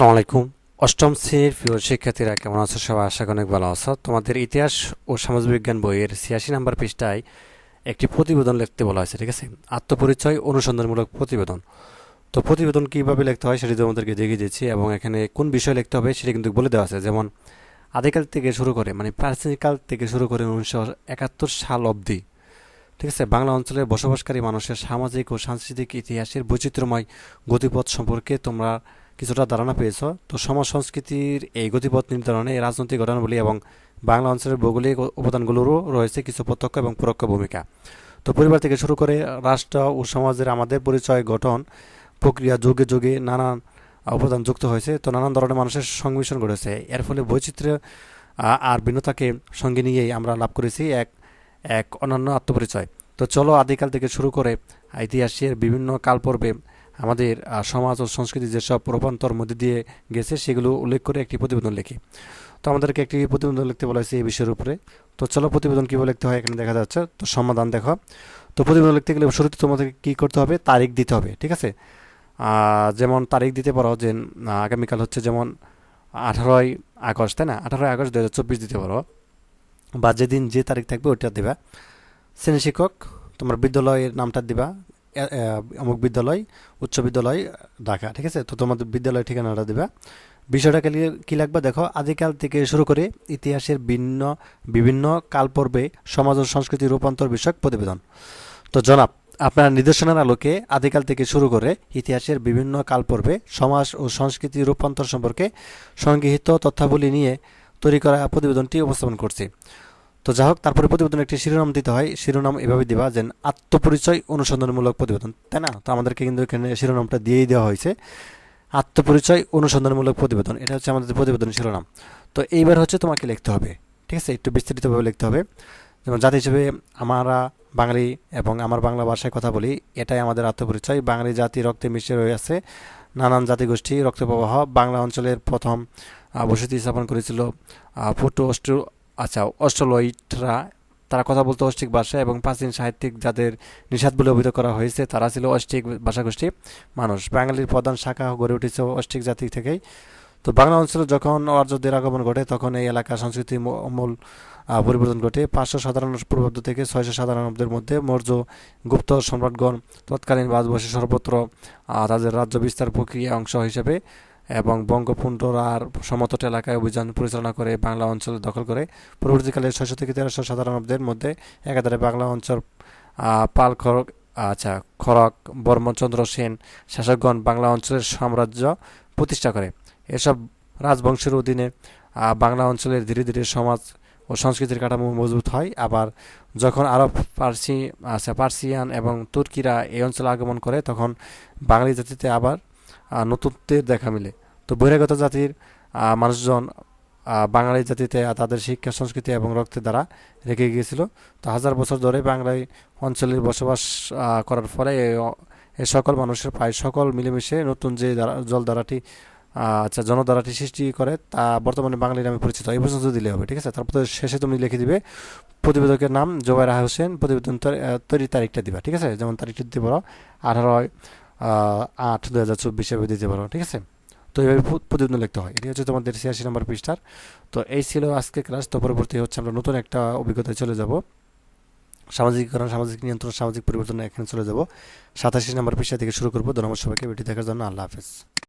আসসালামু আলাইকুম। অষ্টম শ্রেণির প্রিয় শিক্ষার্থীরা, কেমন আছো? সবাই আশা করি অনেক ভালো আছো। তোমাদের ইতিহাস ও সমাজবিজ্ঞান বইয়ের ছিয়াশি নম্বর পৃষ্ঠায় একটি প্রতিবেদন লিখতে বলা হয়েছে, ঠিক আছে? আত্মপরিচয় অনুসন্ধানমূলক প্রতিবেদন। তো প্রতিবেদন কীভাবে লিখতে হয় সেটি তোমাদেরকে দেখিয়ে দিচ্ছি এবং এখানে কোন বিষয় লিখতে হবে সেটি কিন্তু বলে দেওয়া আছে। যেমন, আদিকাল থেকে শুরু করে মানে প্রাচীনকাল থেকে শুরু করে উনিশশো একাত্তর সাল অবধি, ঠিক আছে? বাংলা অঞ্চলের বসবাসকারী মানুষের সামাজিক ও সাংস্কৃতিক ইতিহাসের বৈচিত্র্যময় গতিপথ সম্পর্কে তোমরা কিছুটা ধারণা পেয়েছ। তো সমাজ সংস্কৃতির এই গতিপথ নির্ধারণে রাজনৈতিক ঘটনাবলী এবং বাংলা অঞ্চলের ভৌগোলিক উপাদানগুলোরও রয়েছে কিছু প্রত্যক্ষ এবং পরোক্ষ ভূমিকা। তো পরিবার থেকে শুরু করে রাষ্ট্র ও সমাজের আমাদের পরিচয়, গঠন, প্রক্রিয়া যুগে যুগে নানান অবদান যুক্ত হয়েছে। তো নানান ধরনের মানুষের সংমিশ্রণ ঘটেছে। এর ফলে বৈচিত্র্য আর ভিন্নতাকে সঙ্গে নিয়েই আমরা লাভ করেছি এক এক অনন্য আত্মপরিচয়। তো চলো আদিকাল থেকে শুরু করে ইতিহাসের বিভিন্ন কাল পর্বে আমাদের সমাজ ও সংস্কৃতি যেসব রূপান্তর মধ্যে দিয়ে গেছে, সেগুলো উল্লেখ করে একটি প্রতিবেদন লিখি। তো আমাদেরকে একটি প্রতিবেদন লিখতে বলা হয়েছে এই বিষয়ের উপরে। তো চলো প্রতিবেদন কীভাবে লিখতে হয় এখানে দেখা যাচ্ছে। তো সমাধান দেখো। তো প্রতিবেদন লিখতে গেলে শুরুতে তোমাদেরকে কী করতে হবে? তারিখ দিতে হবে, ঠিক আছে? যেমন তারিখ দিতে পারো যে আগামীকাল হচ্ছে যেমন আঠারোই আগস্ট, তাই না? আঠারোই আগস্ট দু হাজার চব্বিশ দিতে পারো। বা যেদিন যে তারিখ থাকবে ওইটা দিবা। শ্রেণি শিক্ষক, তোমার বিদ্যালয়ের নামটা দিবা। অমুক বিদ্যালয়, উচ্চ বিদ্যালয়, ঢাকা, ঠিক আছে? তো তোমাদের বিদ্যালয় ঠিকানাটা দিবা। বিষয়টা কি লাগবে দেখো? আদিকাল থেকে শুরু করে ইতিহাসের ভিন্ন, বিভিন্ন কাল পর্বে সমাজ ও সংস্কৃতি রূপান্তর বিষয়ক প্রতিবেদন। তো জনাব, আপনার নিদর্শনের আলোকে আদিকাল থেকে শুরু করে ইতিহাসের বিভিন্ন কাল পর্বে সমাজ ও সংস্কৃতি রূপান্তর সম্পর্কে সংগৃহীত তথ্যাবলী নিয়ে তৈরি করা প্রতিবেদনটি উপস্থাপন করছি। তো যাই হোক, তারপরে প্রতিবেদন একটি শিরোনাম দিতে হয়। শিরোনাম এভাবে দিবা যে আত্মপরিচয় অনুসন্ধানমূলক প্রতিবেদন। তাই না? তো আমাদেরকে কিন্তু এখানে শিরোনামটা দিয়েই দেওয়া হয়েছে। আত্মপরিচয় অনুসন্ধানমূলক প্রতিবেদন। এটা হচ্ছে আমাদের প্রতিবেদন শিরোনাম। তো এইবার হচ্ছে তোমাকে লিখতে হবে। ঠিক আছে? একটু বিস্তারিতভাবে লিখতে হবে। যেমন জাতি হিসেবে আমরা বাঙালি এবং আমার বাংলা ভাষায় কথা বলি, এটাই আমাদের আত্মপরিচয়। বাঙালি জাতি রক্তে মিশে রয়ে আছে। নানান জাতিগোষ্ঠী রক্ত প্রবাহ বাংলা অঞ্চলের প্রথম বসতি স্থাপন করেছিল পুটো অষ্ট আচ্ছা অস্ট্রোলয়েডরা তারা কথা বলতো অষ্টিক ভাষা এবং প্রাচীন সাহিত্যিক যাদের নিষাদ বলে অভিহিত করা হয়েছে, তারা ছিল অস্টিক ভাষাগোষ্ঠী মানুষ। বাঙালির প্রধান শাখা গড়ে উঠেছে অষ্টিক জাতি থেকেই। তো বাংলা অঞ্চলে যখন অর্যদের আগমন ঘটে, তখন এই এলাকার সংস্কৃতি মূল পরিবর্তন ঘটে। পাঁচশো সাধারণ পূর্বাব্দ থেকে ছয়শো সাধারণদের মধ্যে মৌর্য গুপ্ত সম্রাটগণ তৎকালীন ভারতবর্ষে সর্বত্র তাদের রাজ্য বিস্তার প্রক্রিয়া অংশ হিসেবে এবং বঙ্গপুণ্ডরার সমতট এলাকায় অভিযান পরিচালনা করে বাংলা অঞ্চল দখল করে। পরবর্তীকালে ছয়শো থেকে তেরোশো সাধারণদের মধ্যে একাধারে বাংলা অঞ্চল পাল খড়ক আচ্ছা খড়ক বর্মচন্দ্র সেন শাসকগণ বাংলা অঞ্চলের সাম্রাজ্য প্রতিষ্ঠা করে। এসব রাজবংশের অধীনে বাংলা অঞ্চলের ধীরে ধীরে সমাজ ও সংস্কৃতির কাঠামো মজবুত হয়। আবার যখন আরব, পার্সি আচ্ছা পার্সিয়ান এবং তুর্কিরা এই অঞ্চলে আগমন করে, তখন বাঙালি জাতিতে আবার নতুনত্বের দেখা মিলে। তো বহিরাগত জাতির মানুষজন বাঙালি জাতিতে তাদের শিক্ষা সংস্কৃতি এবং রক্তের দ্বারা রেখে গিয়েছিল। তো হাজার বছর ধরে বাংলায় অঞ্চলের বসবাস করার ফলে এ সকল মানুষের প্রায় সকল মিলেমিশে নতুন যে ধারা জলধারাটি আচ্ছা জনধারাটি সৃষ্টি করে তা বর্তমানে বাঙালি নামে পরিচিত। এই পর্যন্ত দিলে হবে ঠিক আছে? তারপরে শেষে তুমি লিখে দিবে প্রতিবেদকের নাম জোবাইরা হোসেন। প্রতিবেদন তৈরির তারিখটা দিবা ঠিক আছে? যেমন তারিখটা দিতে পারো আঠারোই আহ, আট দু হাজার চব্বিশ এভাবে দিতে পারো, ঠিক আছে? তো এইভাবে প্র- প্রতিবেদন লিখতে হয়। এটি হচ্ছে তোমাদের ছিয়াশি নম্বর পৃষ্ঠার। তো এই ছিল আজকে ক্লাস তো পরবর্তী হচ্ছে আমরা নতুন একটা অভিজ্ঞতায় চলে যাব। সামাজিকীকরণ, সামাজিক নিয়ন্ত্রণ, সামাজিক পরিবর্তন এখানে চলে যাব। সাতাশি নম্বর পৃষ্ঠা থেকে শুরু করব। ধন্যবাদ সবাইকে। ভিডিও দেখার জন্য আল্লাহ হাফেজ।